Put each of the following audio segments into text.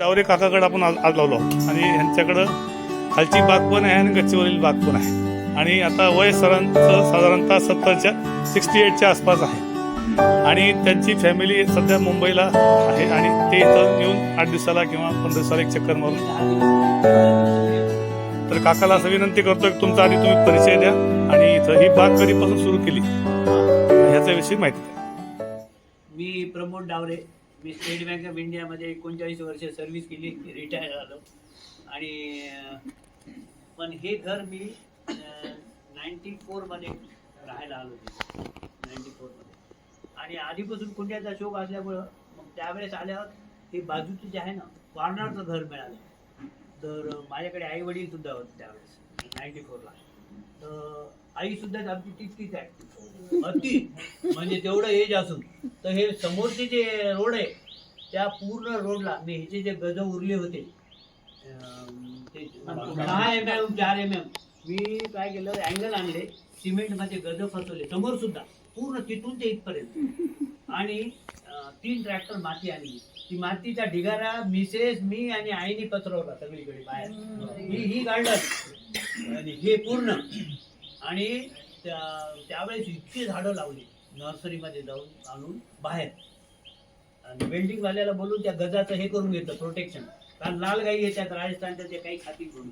डावरे काकाकडे आपण आज आज लावलो. आणि ह्यांच्याकडं खालची बाग पण आहे आणि गच्चीवरील बाग पण आहे. आणि आता वय सरांचं साधारणतः सत्तरच्या सिक्स्टी एटच्या आसपास आहे. आणि त्यांची फॅमिली सध्या मुंबईला आहे आणि ते इथं येऊन आठ दिवसाला किंवा पंधरा दिवसाला एक चक्कर मारून तर काकाला असं विनंती करतो की तुमचा आधी तुम्ही परिचय द्या आणि इथं ही बाग कधीपासून सुरू केली? ह्याच्याविषयी माहिती द्या. मी प्रमोद डावरे. मी स्टेट बँक ऑफ इंडियामध्ये एकोणचाळीस वर्ष सर्व्हिस केली रिटायर झालो. आणि पण हे घर मी नाईन्टी फोरमध्ये राहायला आलो नाईन्टी फोरमध्ये आणि आधीपासून कुंड्याचा शोक असल्यामुळं मग त्यावेळेस आल्यावर हे बाजूचं जे आहे ना कॉर्नरचं घर मिळालं. तर माझ्याकडे आई वडील सुद्धा होते त्यावेळेस नाईन्टी फोरला आई सुद्धा आमची तितकीच ऍक्टिव्ह अति. म्हणजे तेवढं एज असून. तर हे समोरचे जे रोड आहे त्या पूर्ण रोडला मी ह्याचे जे गज उरले होते सहा एम एम चार एम एम मी काय केलं अँगल आणले सिमेंटमध्ये गज फसवले समोर सुद्धा. पूर्ण तिथून ते इथपर्यंत. आणि तीन ट्रॅक्टर माती आणली. ती मातीचा ढिगारा मिसेस मी आणि आईने पसरवला सगळीकडे बाहेर. ही ही गार्डन आणि हे पूर्ण. आणि त्या- त्यावेळेस इतकी झाडं लावली. नर्सरीमध्ये जाऊन आणून बाहेर. आणि वेल्डिंग वाल्याला बोलून त्या गजाचं हे करून घेतलं प्रोटेक्शन कारण लाल गाई येतात राजस्थानच्या ते काही खाती करून.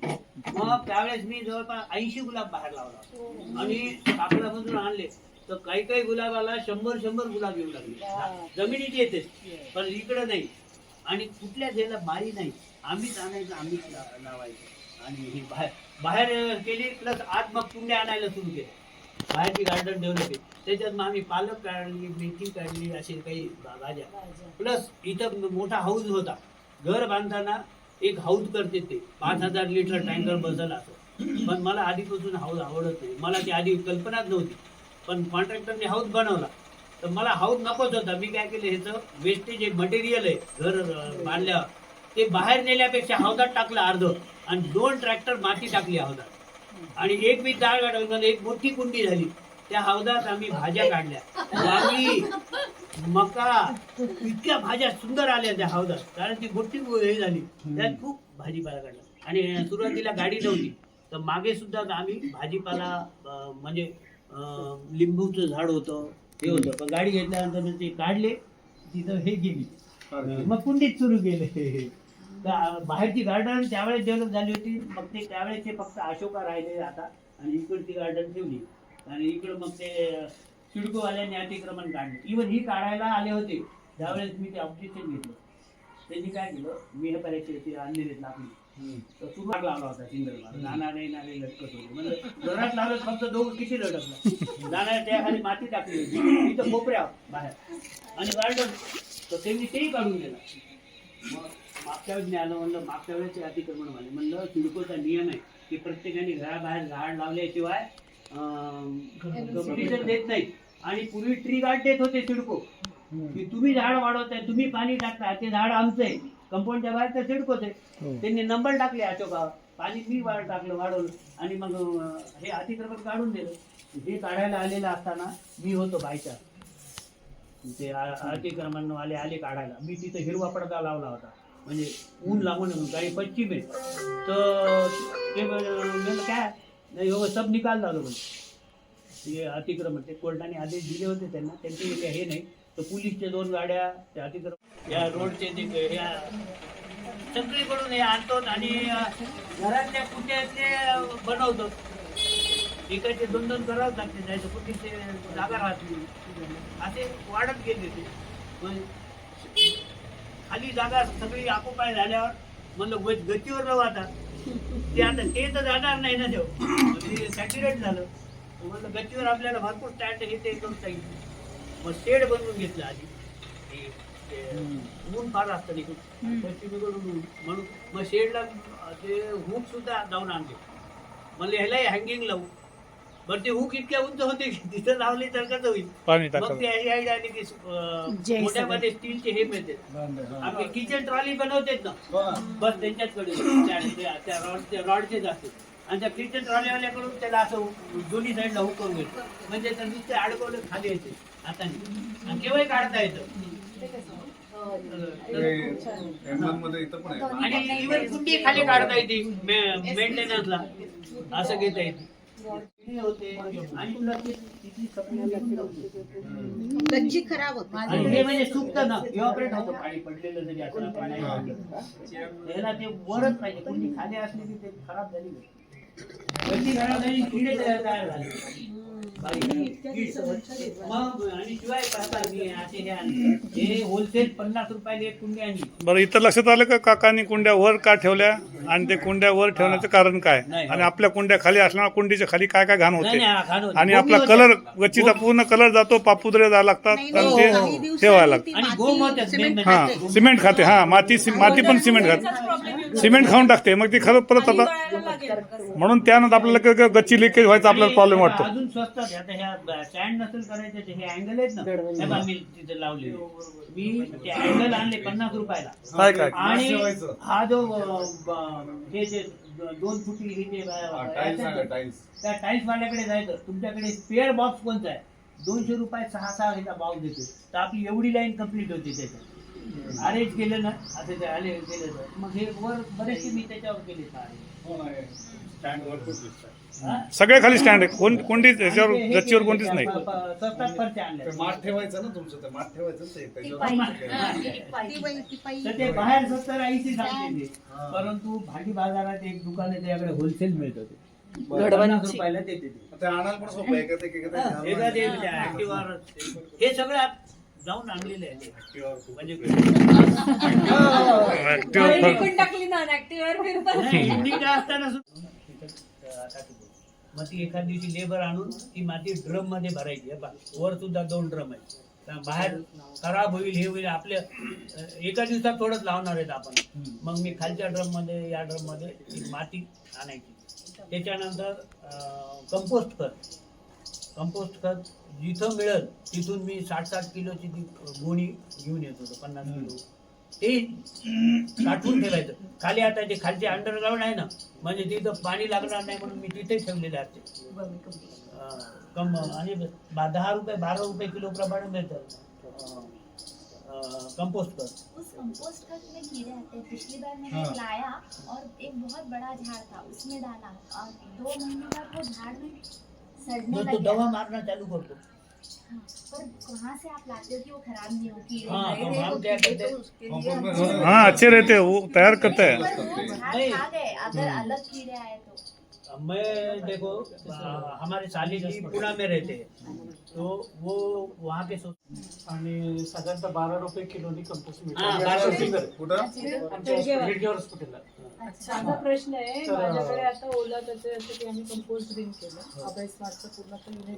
मग त्यावेळेस मी जवळपास ऐंशी गुलाब बाहेर लावला. आणि कापडामधून आणले. तर काही काही गुलाबाला शंभर शंभर गुलाब येऊ लागले. जमिनीत येते. पण इकडं नाही. आणि कुठल्याच याला बारी नाही. आम्हीच आणायचं आम्हीच लावायचं. आणि ही बाहेर बाहेर केली प्लस आत मग कुंड्या आणायला सुरू केल्या बाहेरची गार्डन डेव्हलप केली. त्याच्यात मग आम्ही पालक काढली मेथी काढली असे काही भाज्या. प्लस इथं मोठा हाऊस होता. घर बांधताना एक हाऊस करते ते. पाच हजार लिटर टँकर बसल असं. पण मला आधीपासून हाऊस आवडत नाही. मला ती आधी कल्पनाच नव्हती. पण कॉन्ट्रॅक्टरने हाऊस बनवला. तर मला हाऊस नकोच होता. मी काय केलं ह्याचं वेस्टेज एक मटेरियल आहे घर बांधल्यावर ते बाहेर नेल्यापेक्षा हौदात टाकलं अर्ध. आणि दोन ट्रॅक्टर माती टाकली हौदात. आणि एक मी डाळ गाडवलं एक मोठी कुंडी झाली. त्या हौदात आम्ही भाज्या काढल्या. वांगी मका इतक्या भाज्या सुंदर आल्या त्या हौदात. कारण ती मोठी हे झाली. त्यात खूप भाजीपाला काढला. आणि सुरुवातीला गाडी नव्हती. तर मागे सुद्धा आम्ही भाजीपाला म्हणजे लिंबूचं झाड होतं हे होतं. पण गाडी घेतल्यानंतर ते काढले तिथं हे गेली. मग कुंडीत सुरू केले. बाहेरची गार्डन त्यावेळेस डेव्हलप झाली होती. मग ते त्यावेळेचे फक्त अशोका राहिले आता आणि इकडची गार्डन ठेवली. आणि इकडं मग ते सिडकोवाल्यांनी अतिक्रमण काढले. इव्हन ही काढायला आले होते. त्यावेळेस मी ते ऑब्जेक्शन घेतलं. त्यांनी काय केलं? मी हे परीक्षे ते आणलेले लाकडी तर सुरुवात लावला होता सिंगल जाणारे येणारे लटकत होते. म्हणजे जोरात लावलं फक्त दोघं किती लटकला. जाणाऱ्या त्या खाली माती टाकली होती. इथं कोपऱ्या बाहेर. आणि गार्डन तर त्यांनी तेही काढून गेला मग मागच्या वेळेस मी आलो म्हणलं मागच्या वेळेस अतिक्रमण झाले. म्हणलं सिडकोचा नियम आहे की प्रत्येकाने घराबाहेर झाड लावल्याशिवाय कम्पिटिशन देत नाही. आणि पूर्वी ट्री गार्ड देत होते सिडको. की तुम्ही झाड वाढवताय तुम्ही पाणी टाकताय ते झाड आमचं आहे. कंपाऊंडच्या बाहेर तर सिडकोच आहे. त्यांनी नंबर टाकले अशोकावर. पाणी मी वाढ टाकलं वाढवलं. आणि मग हे अतिक्रमण काढून दिलं. हे काढायला आलेलं असताना मी होतो बायचा ते आ- अतिक्रमणवाले आले काढायला. मी तिथं हिरवा पडदा लावला होता. म्हणजे ऊन लागून गाडी पश्चिम आहे तर ते म्हणलं काय? नाही हो सब निकाल झालो म्हणजे ते अतिक्रमण ते कोर्टाने आदेश दिले होते त्यांना. त्यांचे काही हे नाही. तर पोलीसच्या दोन गाड्या त्या अतिक्रमण या रोडचे ते ह्या सगळीकडून हे आणतो आणि घरातल्या कुठ्यातले बनवतो इकडचे दोन दोन करावं लागते जायचं कुठे जागा राहत नाही. असे वाढत गेले ते. खाली जागा सगळी आकोपाय झाल्यावर म्हणलं गतीवर राहू आता ते आता ते तर जाणार नाही ना ते सॅच्युरेट झालं. म्हणलं गतीवर आपल्याला भरपूर स्टँड हे ते करून सांगितलं. मग शेड बनवून घेतलं आधी. ऊन फार असतं निघून. म्हणून मग शेडला ते हुक सुद्धा जाऊन आणले. म्हणले ह्यालाही हँगिंग लावू. बरं ते हुक इतक्या उंच होते की तिथं लावले तर कसं होईल? पाणी मग ते अशी आली की अं, मोठ्यामध्ये स्टीलचे हे मिळते. आपले किचन ट्रॉली बनवतेत ना? बस त्यांच्याचकडे. त्या- त्या- त्या रॉडचे रॉडचेच असते आणि त्या किचन ट्रॉलीवाल्याकडून त्याला असं दोन्ही साईडला हुक करून घेतो. म्हणजे तर नुसते अडकवलं खाली येते. आता. आणि केव्हाही काढता येतं. मध्ये इथं पण आहे. आणि इव्हन कुंडी खाली काढता येते. मेंटेनन्सला असं घेता येते. होते आणि तुला तिची गच्ची खराब होते. आणि हे म्हणजे सुकतं ना इव्हॉपरेट होतं. पाणी पडलेलं जरी असलं आपण नाही ते वरच पाहिजे. कोणी खाली असली की ते खराब झाली. हे. हे बरं इथं लक्षात आलं का काकांनी कुंड्या वर का ठेवल्या? आणि ते कुंड्या वर ठेवण्याचं कारण काय? नाही. आणि आपल्या कुंड्या खाली असल्यामुळे कुंडीच्या खाली काय काय घाण होते? हा. आणि आपला. कलर गच्चीचा पूर्ण कलर जातो पापुद्रे जायला लागतात आणि ते ठेवायला लागतात हा खाते. सिमेंट खाते हा माती माती पण सिमेंट खाते. सिमेंट खाऊन टाकते मग ती खरं परत आता म्हणून त्यानंतर आपल्याला गच्ची लिकेज व्हायचा आपल्याला प्रॉब्लेम वाटतो. अजून स्वस्त आहे. आता ह्या स्टँड नसेल करायचे ते हे अँगल आहेत ना. हे बघा मी तिथे लावले मी ते अँगल आणले पन्नास रुपयाला. काय काय? आणि. हा जो अ, ब- हे जे दोन फुटी हे जे टाईल्स आहे. टाईल्स त्या टाईल्स वाल्याकडे जायचं. तुमच्याकडे स्पेअर बॉक्स कोणता आहे? दोनशे रुपयात सहा सहा ह्याचा बॉक्स देतो तर आपली एवढी लाईन कंप्लीट होती त्याच्यात अरेंज केलं ना आता ते आले केलं तर. मग हे वर बरेचसे मी त्याच्यावर केले सारे. हा? सगळे खाली स्टँड आहे कोण कोणतीच हे गच्चीवर कोणतीच नाही. माठ ठेवायचं ना तुमचं माठ ठेवायचं ते त्याच्यावर तर बाहेर सत्तर ऐंशी सांगते ते. परंतु भाजी बाजारात एक दुकान आहे त्याच्याकडे होलसेल मिळतं ते. पन्नास रुपयाला देते ते. ते आणायला पण सोपं आहे का? ते हा, एका ते हे सगळं जाऊन आणलेलं आहे ते. म्हणजे पण टाकली ना? नाही, इंडिका असताना सुद्धा मग ती एखाद दिवशी लेबर आणून ती माती ड्रममध्ये भरायची. वर सुद्धा दोन ड्रम आहेत. बाहेर खराब होईल हे होईल आपल्या एका दिवसात थोडंच लावणार आहेत आपण. मग मी खालच्या ड्रममध्ये या ड्रममध्ये माती आणायची. त्याच्यानंतर कंपोस्ट खत. कंपोस्ट खत जिथं मिळेल तिथून मी साठ साठ किलोची ती गोणी घेऊन येत होतो पन्नास किलो. ते साठवून ठेवायचं. खाली आता ते खालचे अंडरग्राऊंड आहे ना म्हणजे तिथं पाणी लागणार नाही म्हणून मी तिथे ठेवलेले असते कम आणि बा- दहा रुपये बारा रुपये किलो प्रमाणे मिळतं. कंपोस्ट कर. उस कंपोस्ट का में कीड़े आते हैं? पिछली बार मैंने लाया और एक बहुत बड़ा झाड़ था उसमें डाला। और दो महीने बाद वो झाड़ में सड़ने तो लग दवा गया मारणं चालू करतो हाँ, तो हाँ अच्छे रहते हैं वो तैयार करते हैं। हम्म। मैं देखो हमारे साली पुणे में रहते हैं तो वो वहाँ के आणि साधारणतः बारा रुपये किलोनी कंपोस्ट हाँ, अच्छा, माझा प्रश्न आहे माझ्याकडे आता ओला त्याचे पूर्ण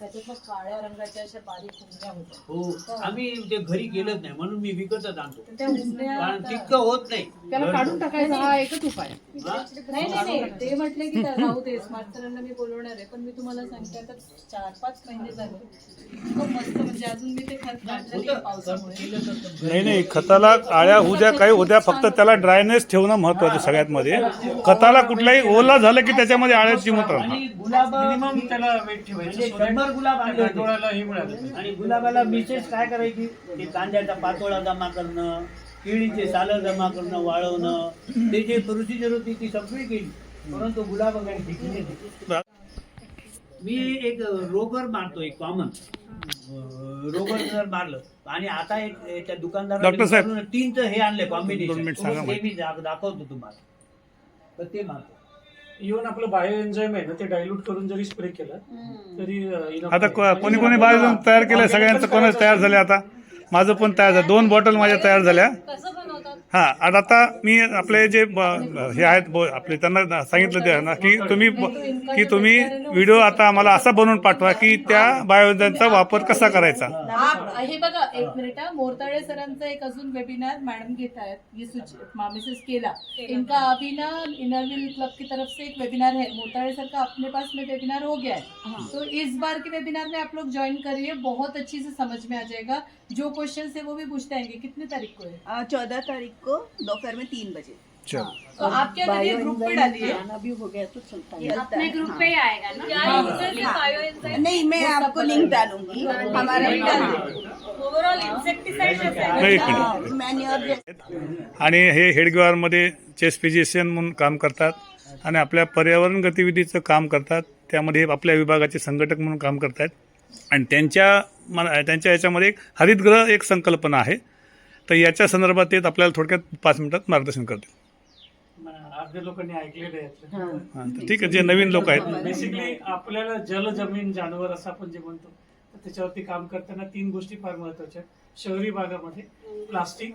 त्याच्यात मग काळ्या रंगाच्या अशा बारीक कुंड्या होत्या. हो आम्ही ते घरी गेलंच नाही म्हणून मी विकतच आणतो. तर त्या कुंड्या कारण तितकं होत नाही. त्याला काढून टाकायचा हा एकच उपाय? नाही नाही नाही. ते म्हटले की राहू दे स्मार्ट सरांना मी बोलवणार आहे. पण मी तुम्हाला सांगते आता चार पाच महिने झाले. इतकं मस्त म्हणजे अजून मी ते खत काढलं नाही. पावसामुळे. नाही नाही खताला आळ्या होऊ द्या काही होऊ द्या फक्त त्याला ड्रायनेस ठेवणं महत्वाचं सगळ्यात मध्ये खताला कुठलाही ओला झालं की त्याच्यामध्ये आळ्याची मूत्र आणि गुलाब मिनिमम त्याला वेट म्हणजे ठेवायचं शंभर गुलाब आणले होते. डोळ्याला हे मिळालं आणि गुलाबाला मिसेस काय करायची? ते कांद्याचा पातोळा जमा करणं केळीचे सालं जमा करणं वाळवणं ते जे प्रोसिजर होती ती सगळी केली. परंतु गुलाब काही टिकले नाही. मी एक रोगर मारतोय कॉमन रोगर जर मारलं आणि आता एक त्या दुकानदार डॉक्टर साहेब. तीनचं हे आणले दोन मिनिट सांगा कॉम्बिनेशन मी दाखवतो तुम्हाला. तर ते मारतो. इव्हन आपलं बायो एन्झाईम आहे ना ते डायल्यूट करून जरी स्प्रे केलं तरी enough आता आहे. को- कोणी कोणी बाहेर तयार केलं सगळ्यांचं कोणाच तयार झालं आता? माझं पण तयार झालं दोन बॉटल माझ्या तयार झाल्या. कसं हा आणि आता मी आपले जे ब- हे आहेत ब- आपले त्यांना सांगितलं ते ना की तुम्ही ब- की तुम्ही व्हिडिओ आता आम्हाला असा बनवून पाठवा की त्या बायोजनचा वापर कसा करायचा? आप हे बघा एक मिनिट हा. मोरताळे सरांचा एक अजून वेबिनार मैडम घेत आहेत. ये सुच मिसेस केला. इनका अभी ना इनरविल क्लब की तरफ से एक वेबिनार है. मोरताळे सर का अपने पास में वेबिनार हो गया है? तो इस बार के वेबिनार में आप लोग ज्वाइन करिए. बहुत अच्छी से समझ में आ जाएगा. जो क्वेश्चन है वो भी पूछते आएंगे. कितने तारीख को है? चौदह तारीख को दोपहर में तीन बजे। तो आपके अंदर ये ग्रुप पे डालिए। अपने ग्रुप पे ही आएगा ना? नहीं मैं आपको लिंक डालूंगी। हमारा आणि हे हेडग्वारमध्ये चेस फिजिशियन म्हणून काम करतात आणि आपल्या पर्यावरण गतिविधीचं काम करतात. त्यामध्ये आपल्या विभागाचे संघटक म्हणून काम करतात आणि त्यांच्या मन त्यांच्या याच्यामध्ये एक हरितगृह एक संकल्पना आहे. तर याच्या संदर्भात ते आपल्याला थोडक्यात पाच मिनिटात मार्गदर्शन करतील. लोकांनी ऐकलेलं आहे यातलं. हां तर ठीक आहे जे नवीन लोक आहेत. बेसिकली आपल्याला जल जमीन जानवर असं आपण जे म्हणतो तर त्याच्यावरती काम करताना तीन गोष्टी फार महत्त्वाच्या आहेत. शहरी भागामध्ये प्लास्टिक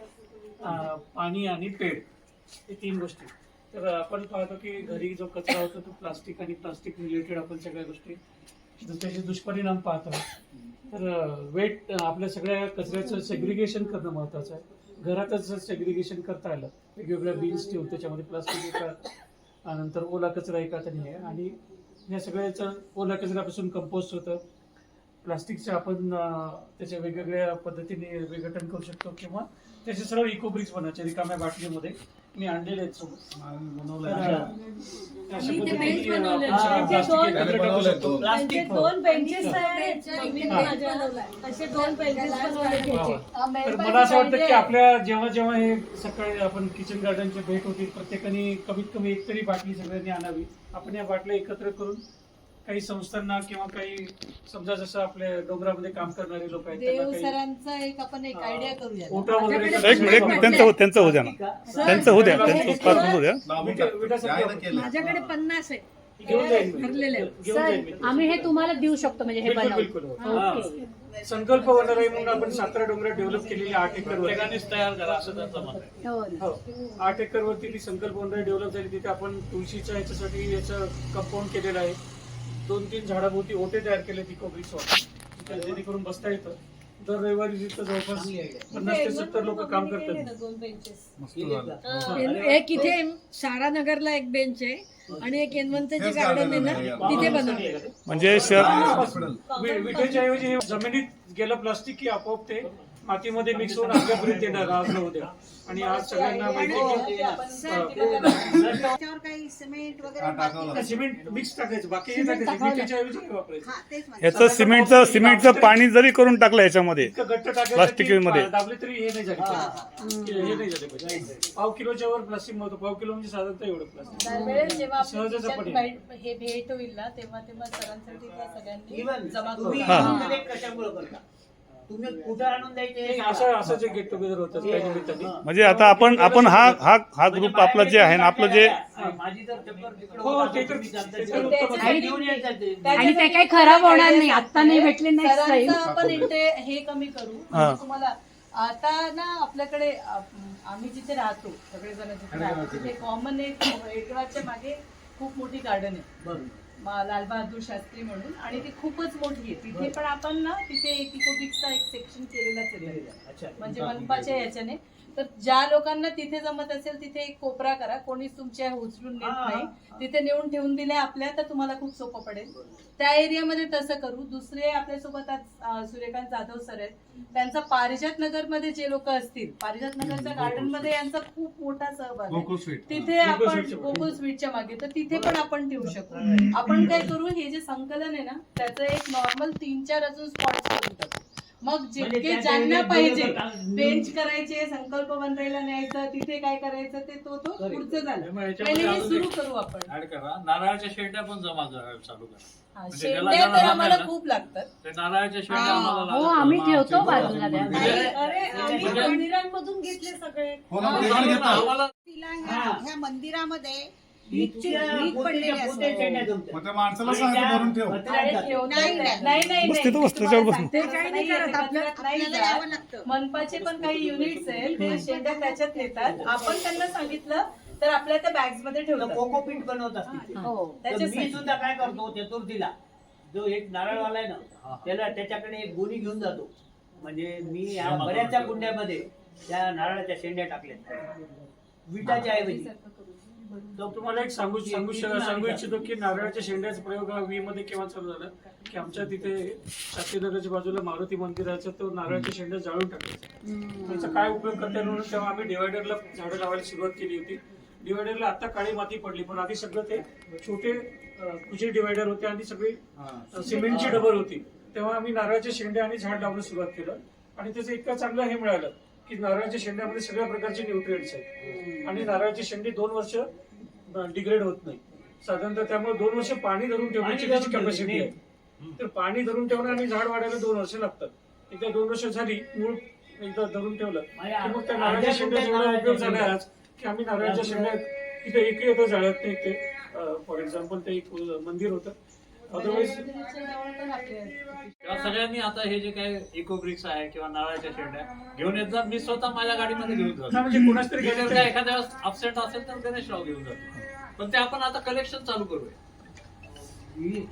अं, पाणी आणि पेड हे तीन गोष्टी तर आपण पाहतो की घरी जो कचरा होतो तो प्लास्टिक आणि प्लास्टिक रिलेटेड आपण सगळ्या गोष्टी त्याचे दुष्परिणाम पाहतो. तर वेट आपल्या सगळ्या कचऱ्याचं सेग्रिगेशन करणं महत्वाचं आहे. घरातच जर सेग्रिगेशन करता आलं वेगवेगळ्या बिन्स ठेवून त्याच्यामध्ये प्लास्टिक एका नंतर ओला कचरा एका तरी आहे. आणि या सगळ्याचं ओला कचऱ्यापासून कंपोस्ट होतं. प्लास्टिकचं आपण त्याच्या वेगवेगळ्या पद्धतीने विघटन करू शकतो किंवा त्याचे सरळ इको ब्रिक्स बनायचे रिकाम्या बाटलीमध्ये. मी आणलेले आहेत सोबत. तर, अं, अशा मी ते पद्धतीने, bench अं, बनवलेले आपण आहेत. प्लास्टिक त्याने एकत्र टाकू बनवलंय शकतो. तो. प्लास्टिक दोन बेंचेस असे दोन बेंचेस बनवले वा, वा. त्याचे. तर मला असं वाटतं की आपल्या जेव्हा जेव्हा हे सकाळी आपण किचन गार्डनची भेट होती प्रत्येकाने कमीत कमी एक तरी बाटली सगळ्यांनी आणावी. आपण या बाटल्या एकत्र करून काही संस्थांना किंवा काही समजा जसं आपल्या डोंगरामध्ये काम करणारे लोक आहेत देव त्यांना काही सरांचा एक आपण एक आयडिया करूया. ओटा वगैरे एक मिनिट एक मिनिट त्यांचं हो- त्यांचं होऊ द्या ना. त्यांचं होऊ द्या त्यांचं होऊ द्या. विटा- माझ्याकडे पन्नास आहे. घेऊन जाईल मी. भरलेले आहे. घेऊन जाईल मी. आम्ही हे तुम्हाला देऊ शकतो म्हणजे हे बिलकुल बनवून. बिलकुल. हो. ओके. संकल्प वनराई म्हणून आपण सातारा डोंगरात डेव्हलप केलेली आठ एकर प्रत्येकानेच तयार करा असं त्याचं मत आहे. हो. ना. हो. आठ एकर वरती ती संकल्प वनराई डेव्हलप झाली तिथे आपण तुळशीच्या याच्यासाठी याचं कंपाऊंड केलेलं आहे. दोन तीन झाडाभोवती ओटे तयार केले ती कोबरीच तिथे जेणेकरून बसता येतं दर रविवारी तिथं जवळपास पन्नास ते सत्तर लोक काम करतात हे- एक इथे सारानगरला एक बेंच आहे आणि एक यनवंतची तेच गार्डन आहे ना. तिथे बनवले म्हणजे विटेच्या ऐवजी हे जमिनीत गेलं प्लास्टिक की आपोआप ते मातीमध्ये मिक्स होऊन आपल्या भरीत येणार. आज न उद्या आणि आज सगळ्यांना माहिती काही सिमेंट वगैरे मिक्स टाकायचं. बाकी हे टाकायचं. याचं सिमेंटचं सिमेंटचं पाणी जरी करून टाकलं याच्यामध्ये इतकं घट्ट टाकायचं प्लास्टिकमध्ये. की दाबले तरी हे नाही झाले. हे नाही झाले पाहिजे. पाव किलोच्या वर प्लास्टिकमध्ये पाव किलो म्हणजे साधारणतः एवढं प्लास्टिक जेव्हा सहजच भेट- हे भेट होईल ना तेव्हा तेव्हा सरांसाठी सगळ्यांनी जमा तुम्ही करू हा. कनेक्ट कशामुळे करता? तुम्ही कुठं आणून द्यायचे? सांगा. असं असं जे गेट टुगेदर होतं त्या निमित्ताने म्हणजे आता आपण आपण हा हा हा ग्रुप आपला जे आहे ना आपलं जे आणि माझी जर चक्कर तिकडं हो, ते तर- ते तर आणि घेऊन यायचं ते. आणि ते काही खराब होणार नाही. आता नाही भेटले सरांचं आपण इंटे हे कमी करू. हा. म्हणजे तुम्हाला आता ना आपल्याकडे आप- आम्ही जिथे राहतो सगळेजण जिथे राहतो तिथे. कॉमन एक एडवाच्या मागे खूप मोठी गार्डन आहे. बरं. लालबहादूर शास्त्री म्हणून. आणि ती खूपच मोठी आहे. तिथे पण आपण ना तिथे एक एक सेक्शन केलेलाच आहे. म्हणजे मनपाच्या याच्याने. तर ज्या लोकांना तिथे जमत असेल तिथे एक कोपरा करा. कोणीच तुमच्या उचलून नेत हा, नाही. तिथे नेऊन ठेवून दिले आपल्या तर तुम्हाला खूप सोपं पडेल. त्या एरियामध्ये तसं करू. दुसरे आपल्यासोबत आज सूर्यकांत जाधव सर आहेत. त्यांचा पारिजात नगरमध्ये जे लोक असतील पारिजात नगरच्या गार्डनमध्ये यांचा खूप मोठा सहभाग आहे. तिथे आपण. गोकुळ स्वीटच्या मागे. तर तिथे पण आपण ठेवू शकतो आपण काय करू हे जे संकलन आहे ना त्याचं एक नॉर्मल तीन चार अजून स्पॉट करून टाकू. मग म्हणजे जितके त्या ज्यांना पाहिजे बरोबर बेंच करायचे संकल्प बनवायला न्यायचं तिथे काय करायचं ते तो तो Correct. पुढचं झालं त्यामुळे याच्यामध्ये पहिले हे अजून सुरू एक करू आपण ऍड करा नारळाच्या शेंड्या पण जमा करायला चालू करा हा, म्हणजे त्याला शेंड्या तर आम्हाला? खूप लागतात ते नारळाच्या शेंड्या हा, आम्हाला हो, लागतात. आम्ही ठेवतो आमची बाजूला म्हणजे- द्या. म्हणजे- अरे आम्ही म्हणजे- मंदिरांमधून घेतले सगळे हो ना आम्हाला- ते पण घेतात आम्हाला तिला ह्या हा. ह्या मंदिरामध्ये असते. मग माणसाला भरून ठेव. मनपाचे पण काही युनिट्स आहेत ते शेंड्या त्याच्यात नेतात. आपण त्यांना सांगितलं तर आपल्या त्या बॅग्समध्ये ठेवतात. कोकोपीट बनवतात तिथे. हो. मी सुद्धा काय करतो चतुर्थीला जो एक नारळवाला आहे ना त्याला त्याच्याकडे एक गोणी घेऊन जातो. म्हणजे मी ह्या बऱ्याचशा कुंड्यामध्ये त्या नारळाच्या शेंड्या टाकल्या विटाच्या ऐवजी. तुम्हाला एक सांगू सांगू सांगू इच्छितो की नारळाच्या शेंड्याचा प्रयोग हा वी मध्ये केव्हा चालू झाला? की आमच्या तिथे शास्त्रीनगरच्या बाजूला मारुती मंदिराचा तो नारळाच्या शेंड्या जाळून टाकायचा. त्याचा काय उपयोग करता येईल म्हणून तेव्हा आम्ही डिवायडरला झाडं लावायला सुरुवात केली होती. डिवायडरला आता काळी माती पडली पण आधी सगळं ते छोटे कुजे डिवायडर होते आणि सगळी सिमेंटची डबर होती. तेव्हा आम्ही नारळाच्या शेंड्या आणि झाड लावणं सुरुवात केलं आणि त्याचं इतकं चांगलं हे मिळालं. की नारळाच्या शेंड्यामध्ये सगळ्या प्रकारचे न्यूट्रिएंट्स आहेत. आणि नारळाची शेंडी दोन वर्ष डिग्रेड होत नाही. साधारणतः त्यामुळे दोन वर्ष पाणी धरून ठेवण्याची त्याची कॅपॅसिटी. आहे. तर पाणी धरून ठेवणं आणि झाड वाढायला दोन वर्ष लागतात. एकदा दोन वर्ष झाली मूळ एकदा धरून ठेवलं माझ्या की मग त्या नारळाच्या शेंड्या जेवढा उपयोग झाला आज की आम्ही नारळाच्या शेंड्या तिथे एकही आता जाळत नाही ते फॉर एक्झाम्पल ते एक मंदिर होतं. अदरवाईज सगळ्यांनी आता हे जे काय इको ब्रिक्स आहे किंवा नारळाच्या शेंड्या घेऊन येत जा. मी स्वतः माझ्या गाडीमध्ये घेऊन जातो. म्हणजे कोणाच तरी मी जर घ्यायचं काय एखाद्या वेळेस अपसेंट असेल तर गणेशराव घेऊन जातो. पण ते आपण आता कलेक्शन चालू करूया.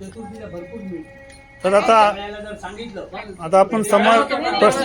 चतुर्थीला भरपूर मिळते. तर आता सगळ्याला जर सांगितलं. पण आता आपण समोर प्रश्न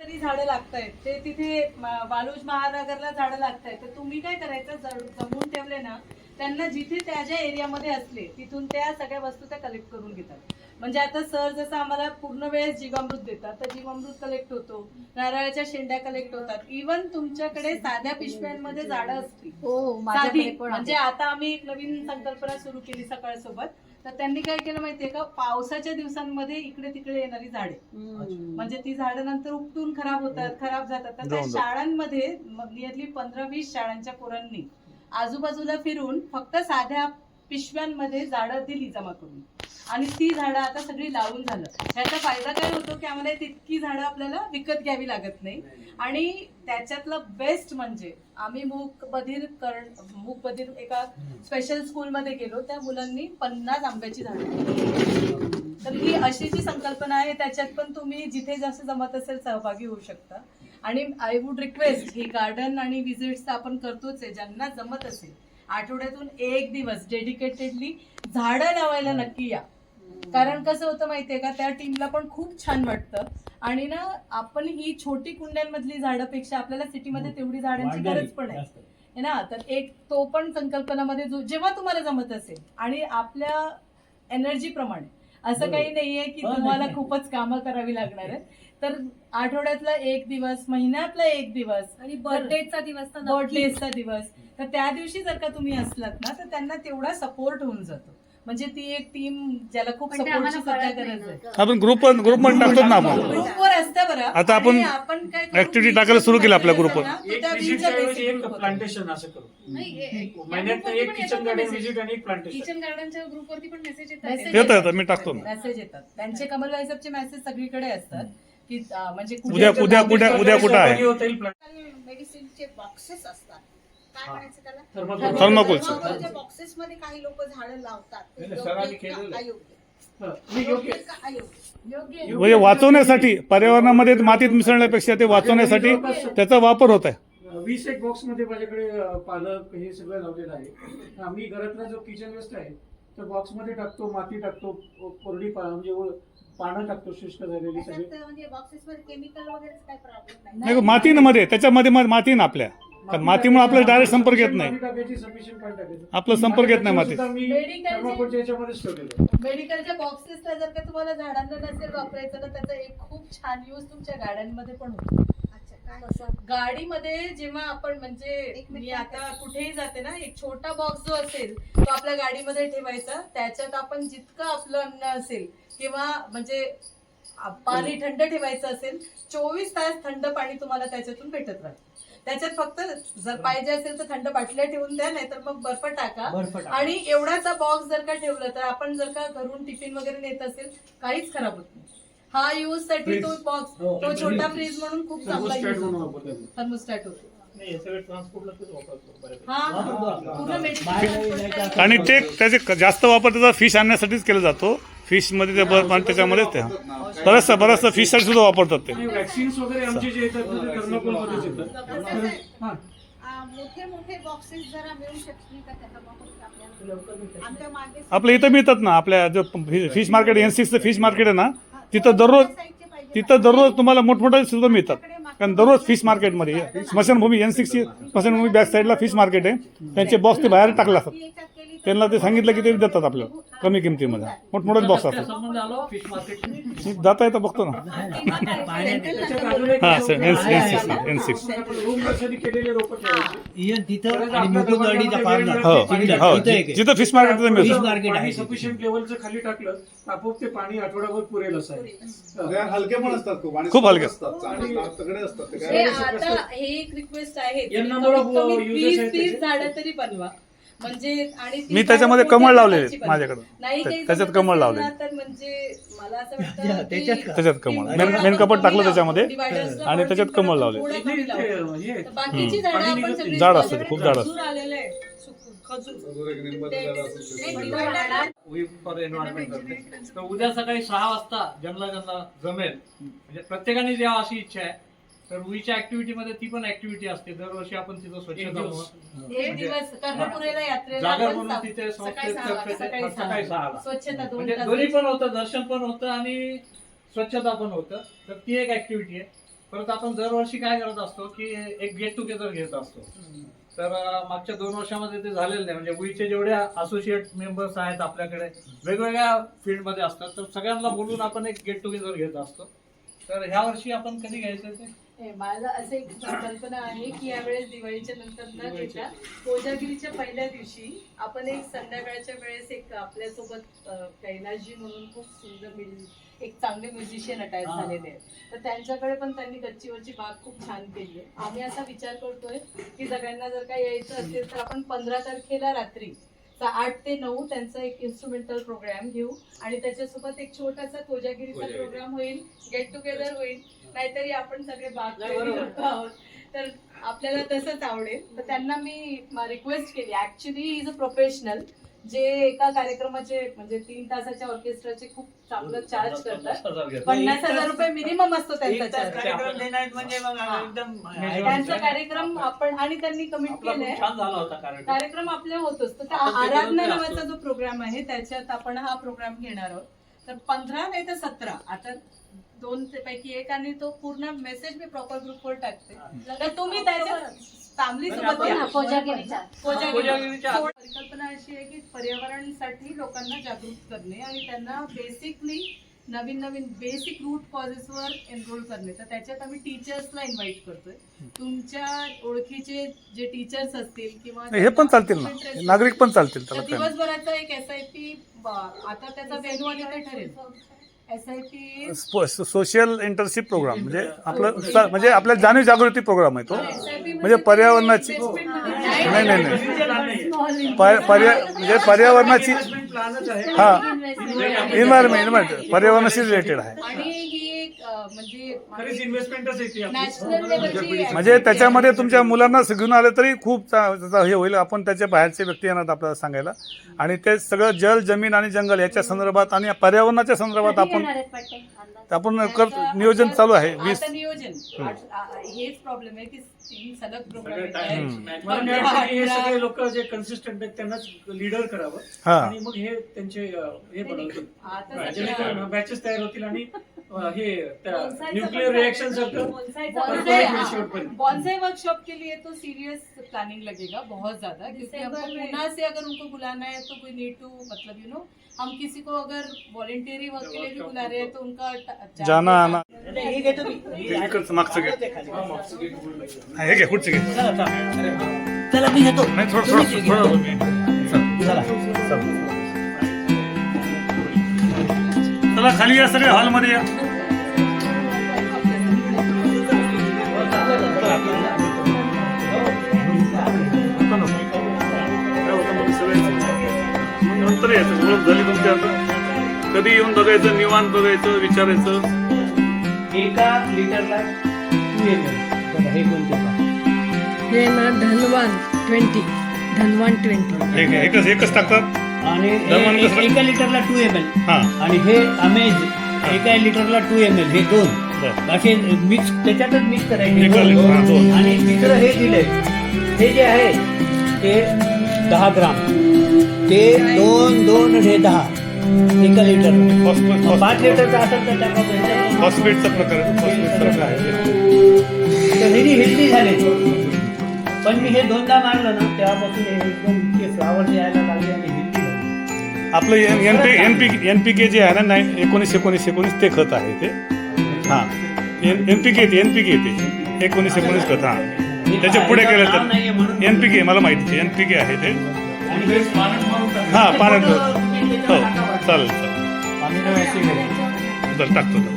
तरी झाडं लागतायत? ते तिथे म- वालुज महानगरला झाडं लागतायत. तर तुम्ही काय करायचं? जड- जमवून ठेवले ना त्यांना जिथे त्या ज्या एरियामध्ये असले तिथून त्या सगळ्या वस्तू त्या कलेक्ट करून घेतात. म्हणजे आता सर जसं आम्हाला पूर्ण वेळेस जीवामृत देतात तर जीवामृत कलेक्ट होतो. नारळाच्या शेंड्या कलेक्ट होतात. इवन तुमच्याकडे साध्या पिशव्यांमध्ये झाडं असतील. हो साधी. म्हणजे आता आम्ही एक नवीन संकल्पना सुरू केली सकाळ सोबत तर त्यांनी काय केलं माहितीये का? पावसाच्या दिवसांमध्ये इकडे तिकडे येणारी झाडे. म्हणजे ती झाडं नंतर उपटून खराब होतात खराब जातात. तर त्या. शाळांमध्ये नियरली पंधरा वीस शाळांच्या पोरांनी आजूबाजूला फिरून फक्त साध्या पिशव्यांमध्ये झाडं दिली जमा करून. आणि ती झाडं आता सगळी लावून झालं. ह्याचा फायदा काय होतो की आम्हाला तितकी झाडं आपल्याला विकत घ्यावी लागत नाही. आणि त्याच्यातलं बेस्ट म्हणजे आम्ही मूक बधीर कर मूक बधीर एका स्पेशल स्कूलमध्ये गेलो त्या मुलांनी पन्नास आंब्याची झाडं तर ही अशी जी संकल्पना आहे त्याच्यात पण तुम्ही जिथे जास्त जमत असेल सहभागी होऊ शकता. आणि आय वुड रिक्वेस्ट ही गार्डन आणि विजिट्स आपण करतोच आहे. ज्यांना जमत असेल आठवड्यातून एक दिवस डेडिकेटेडली झाडं लावायला नक्की या. कारण कसं होतं माहितीये का त्या टीमला पण खूप छान वाटतं आणि ना आपण ही छोटी कुंड्यांमधली झाडापेक्षा आपल्याला सिटीमध्ये तेवढी झाडांची गरज पण आहे. है ना तर एक तो पण संकल्पनामध्ये जो जेव्हा तुम्हाला जमत असेल आणि आपल्या एनर्जी प्रमाणे असं. काही नाहीये की हो, तुम्हाला. खूपच कामं करावी लागणार आहेत तर आठवड्यातला एक दिवस महिन्यातला एक दिवस आणि बर्थडेचा दिवस. बर्थडेचा दिवस तर त्या दिवशी जर का तुम्ही असलात ना तर त्यांना तेवढा सपोर्ट होऊन जातो म्हणजे ती एक टीम ज्याला खूप पण ते सपोर्टची आम्हाला सध्या कळत नाही गरज आहे. ना. आपण ग्रुप ग्रुपमध्ये टाकतो ना आपण. ग्रुपवर असतं बरं. आता आपण आणि आपण काय करू, activity बीच टाकायला सुरू केलं आपल्या ग्रुपवर. ना, तर एक त्या basic एक. प्लांटेशन असं करू. महिन्यात एक किचन गार्डन विजिट आणि एक प्लांटेशन किचन गार्डनच्या ग्रुपवरती पण मेसेज Message येतात येतं येतं मी टाकतो ना. मेसेज येतात. त्यांचे कमल वायसपचे मेसेज सगळीकडे असतात. की अं, म्हणजे कुठे- उद्या उद्या उद्या उद्या कुठं आहे? मेडिसिनचे बॉक्सेस असतात. काय म्हणायचं त्याला? Thermocol. Thermocol. Thermocol बॉक्सेस मध्ये काही लोक झाडं लावतात. ते नाही, योग्य सरांनी का? केलेलं आहे. अयोग्य? हा, मी योग्य. योग्य का? अयोग्य. योग्य म्हणजे वाचवण्यासाठी पर्यावरणामध्ये मातीत मिसळण्यापेक्षा ते वाचवण्यासाठी त्याचा वापर होत आहे. वीस एक बॉक्समध्ये माझ्याकडे अं, पालक हे सगळं लावलेलं आहे. आम्ही घरातला जो किचन वेस्ट आहे तर बॉक्समध्ये टाकतो माती टाकतो कोरडी पा- म्हणजे पानं टाकतो शुष्क झालेली सगळी. त्याच्यात म्हणजे बॉक्सेस मध्ये केमिकल वगैरे काही प्रॉब्लेम नाही. मातीमध्ये त्याच्यामध्ये मध्ये माती ना आपल्या. कारण मातीमुळे आपला डायरेक्ट संपर्क येत नाही. माती आपला संपर्क येत नाही मातीत. सुद्धा मी Medical चे- thermocol याच्यामध्येच ठेवलेलं आहे. मेडिकलच्या बॉक्सेसला जर का तुम्हाला झाडांना नसेल वापरायचं तर त्याचा एक खूप छान यूज तुमच्या गाड्यांमध्ये पण होतो. अच्छा काय गाडीमध्ये जेव्हा आपण म्हणजे एक मी आता कुठेही जाते ना एक छोटा बॉक्स जो असेल तो आपल्या गाडीमध्ये ठेवायचा. त्याच्यात आपण जितकं आपलं अन्न असेल किंवा म्हणजे पाणी थंड ठेवायचं असेल चोवीस तास थंड पाणी तुम्हाला त्याच्यातून भेटत राहतं. त्याच्यात फक्त जर पाहिजे असेल तर थंड बाटल्या ठेवून द्या नाहीतर मग बर्फ टाका. आणि एवढाचा बॉक्स जर का ठेवलं तर आपण जर का घरून टिफिन वगैरे नेत असेल काहीच खराब होत नाही. हा यूजसाठी तो बॉक्स हो. तो छोटा फ्रीज म्हणून खूप चांगला यूज. थर्मोस्टॅट होतो. नाही हा आणि ते त्याचे जास्त वापर त्याचा फिश आणण्यासाठीच केला जातो. फिशमध्ये ते बर्फ आणि त्याच्यामध्ये ते. बरंचसा बराचसा फिशसाठी सुद्धा वापरतात ते. आणि वॅक्सिन्स वगैरे आमचे जे येतात ना, ते thermocol मध्येच येतात. कसं आहे? हा. आ, मोठे मोठे बॉक्सेस जरा मिळू शकतील का त्या thermocol आपल्याला? आमच्या मागे आपल्या इथं मिळतात ना आपल्या जो फिश मार्केट एन सिक्सचं फिश मार्केट आहे ना तिथं दररोज तिथं दररोज तुम्हाला मोठमोठे सुद्धा मिळतात. कारण दररोज फिश मार्केटमध्ये स्मशानभूमी एन सिक्सची स्मशानभूमी बॅक साईडला फिश मार्केट आहे. त्यांचे बॉक्स ते बाहेर टाकले असतात. त्यांना ते सांगितलं की ते देतात आपल्याला कमी किमतीमध्ये. मोठमोठेच बॉक्स असतात. संबंध आलो फिश मार्केट मी जाता येतं बघतो ना. हां sir N N six N six even तिथं आणि हो हो तिथं एक आहे. जिथं फिश मार्केट मिळतं. मार्केट आहे. सफिशियंट लेवलचं खाली टाकलं आपोआप ते पाणी आठवडाभर पुरेल असं आहे. हलके पण असतात खूप. आणि खूप हलके. असतात. तगडे असतात. ते हे काय आता हे एक रिक्वेस्ट आहे. कमी वीस. झाडं तरी बनवा. म्हणजे आणि ती मी त्याच्यामध्ये कमळ लावलेले. माझ्याकडं नाही काही त्याच्यात जमत कमळ असेल लावलेले. ना, तर म्हणजे मला असं वाटतं त्याच्यात की- का? त्याच्यात कमळ मेन मेन कपट टाकलं त्याच्यामध्ये आणि त्याच्यात कमळ लावले. कमी नाही, लावतो. ते, तर बाकीची झाडं पाणी आपण निघत सगळी नाही. झाड असतात, खूप झाड खजूर आलेलं आहे सु- खजूर अजून एक निंबाचं झाड असेल ते. नाही, divider- वी फॉर एन्व्हायरमेंट करते तर उद्या सकाळी सहा वाजता ज्यांना ज्यांना जमेल म्हणजे प्रत्येकाने द्यावं अशी इच्छा आहे तर उईच्या ऍक्टिव्हिटीमध्ये ती पण ऍक्टिव्हिटी असते. दरवर्षी आपण तिथं स्वच्छता मोहीम- एक दिवस. कर्णपुरेला यात्रेला जागर आपण म्हणून साफ- तिथे सकाळी संस्थेत सहा वाजता, सकाळी सकाळी सकाळी सहा सहाला. स्वच्छता दोन म्हणजे तास. दोन्ही पण होतं दर्शन पण होतं आणि स्वच्छता पण होतं. तर ती एक ऍक्टिव्हिटी आहे. परत आपण दरवर्षी काय करत असतो की एक गेट टुगेदर घेत असतो. तर अं, मागच्या दोन वर्षामध्ये ते झालेलं नाही. म्हणजे उईचे जेवढे असोसिएट मेंबर्स आहेत आपल्याकडे वेगवेगळ्या फील्डमध्ये असतात. तर सगळ्यांना बोलून आपण एक गेट टुगेदर घेत असतो. तर ह्या वर्षी आपण कधी घ्यायचं ते? माझं असं एक कल्पना आहे की यावेळेस दिवाळीच्या नंतर न घेता कोजागिरीच्या पहिल्या दिवशी आपण एक संध्याकाळच्या वेळेस एक आपल्यासोबत कैलासजी म्हणून खूप सुंदर एक चांगले म्युझिशियन अटॅच. झालेले आहेत. तर त्यांच्याकडे पण त्यांनी गच्चीवरची बाग खूप छान केली आहे. आम्ही असा विचार करतोय की सगळ्यांना जर का यायचं असेल तर आपण पंधरा तारखेला रात्री तर आठ ते नऊ त्यांचा एक इन्स्ट्रुमेंटल प्रोग्राम घेऊ आणि त्याच्यासोबत एक छोटासा कोजागिरीचा कोजागिरी. प्रोग्राम होईल गेट टुगेदर होईल. नाहीतरी आपण सगळे बाग आहोत. तर आपल्याला तसंच आवडेल. तर त्यांना मी रिक्वेस्ट केली. ऍक्च्युली इज अ प्रोफेशनल जे एका कार्यक्रमाचे म्हणजे तीन तासाच्या ऑर्केस्ट्राचे खूप चांगलं चार्ज करतात. पन्नास हजार रुपये मिनिमम असतो त्यांचा चार्ज कार्यक्रम देणार म्हणजे त्यांचा कार्यक्रम आपण आणि त्यांनी कमिट केलंय खूप छान झाला होता कार्यक्रम. कार्यक्रम आपले होतोच तर आराधना नावाचा. जो प्रोग्राम आहे त्याच्यात आपण हा प्रोग्राम घेणार आहोत. तर पंधरा नाही तर सतरा. आता दोन पैकी एक आणि तो पूर्ण मेसेज मी प्रॉपर ग्रुपवर टाकते. तर तुम्ही त्याच्यात फॅमिली म्हणजे सोबत. परिकल्पना अशी आहे की पर्यावरणासाठी लोकांना जागृत करणे आणि त्यांना बेसिकली नवीन नवीन बेसिक रूट कॉजेसवर एनरोल करणे. तर त्याच्यात आम्ही टीचर्सला इन्व्हाइट करतोय. तुमच्या ओळखीचे जे टीचर्स असतील किंवा हे पण चालतील ना. नागरिक पण चालतील. दिवसभराचा एक एस आय पी आता त्याचा वेन्यू आणि ते ठरेल. एस आय पी स्पो- सोशल इंटर्नशिप प्रोग्राम म्हणजे आपलं स- म्हणजे आपल्या जाणीव जागृती प्रोग्राम आहे तो. म्हणजे पर्यावरणाची नाही नाही नाही. पर- पर्या म्हणजे पर्यावरणाची हा. इन्व्हायरमेंट इन्व्हायरमेंट पर्यावरणाशी रिलेटेड आहे. आणि ही म्हणजे खरीच इन्व्हेस्टमेंटच येते आपली. नॅशनल लेवलची म्हणजे त्याच्यामध्ये तुमच्या मुलांना घेऊन आले तरी खूप चा- त्याचा हे होईल. आपण त्याच्या बाहेरचे व्यक्ती येणार आपल्याला सांगायला. आणि ते सगळं जल जमीन आणि जंगल याच्या संदर्भात आणि पर्यावरणाच्या संदर्भात आपण येणार आहेत वाटते अंदाज. आपण कर नियोजन चालू आहे वीस. आता नियोजन आठ- आ- हेच प्रॉब्लेम आहे की तीन सलग. मला वाटतं की हे सगळे लोक जे कन्सिस्टंट आहेत त्यांनाच लीडर करावं. हा. आणि मग हे त्यांचे अं, हे बनवतील. आता जेणेकरून बॅचेस तयार होतील आणि अं, हे न्यूक्लिअर रिएक्शन. सारखं बॉन्साई- वर्कशॉप के लिए तो सीरियस प्लानिंग लगेगा बहुत ज्यादा क्योंकि हमको में- से अगर उनको बुलाना है तो वी नीड टू मतलब यू नो हम किसी को अगर वॉलेंटियरी वर्क के लिए भी बुला रहे हैं तो उनका टा- charges- जाना आना नाही, हे घेतो मी हे इकडचं मागचं घे ते खाली. हा, हे घे पुढचं घे चला, चला. चला मी घेतो नाही थोडं तुम्हीच थोडं घे. थोडं तुम्ही. चल, चला चल. चला खाली या सगळे हॉलमध्ये या नंतर यायचं. ओळख झाली तुमची आता कधी येऊन बघायचं निवांत बघायचं विचारायचं. एका लिटरला हे कोणते पहा. हे ना धनवान ट्वेंटी. धनवान ट्वेंटी. एक एकच एकच टाकतात? आणि हे दमन एक- कसं? एका लिटरला टू एम एल हा. आणि हे अमेज एका लिटरला टू एम एल हे दोन. बरं. असे मिक्स त्याच्यातच मिक्स करायचे. एका लिटर, दोन. आणि तिसरं हे दिलंय. हे जे आहे ते दहा ग्राम. ते दोन दोन हे दहा. एका लिटर पाच लिटरचं असेल तर त्यामध्ये फॉस्फेटचा प्रकार हेल्दी हेल्दी झाले पण मी हे दोनदा मारलं ना तेव्हापासून हे एकदम फ्लावर यायला लागले आणि. आपलं N P N P N P K जे आहे ना नाही एकोणीस एकोणीस एकोणीस ते खत आहे ते. हां. एन एन पी के ते एन पी के ते. एकोणीस एकोणीस खत हां. त्याच्या पुढे केलं तर एन पी के मला माहिती आहे एन पी के आहे ते. आणि हे हां पाण्यात हो. चालेल चालेल. बरं टाकतो तर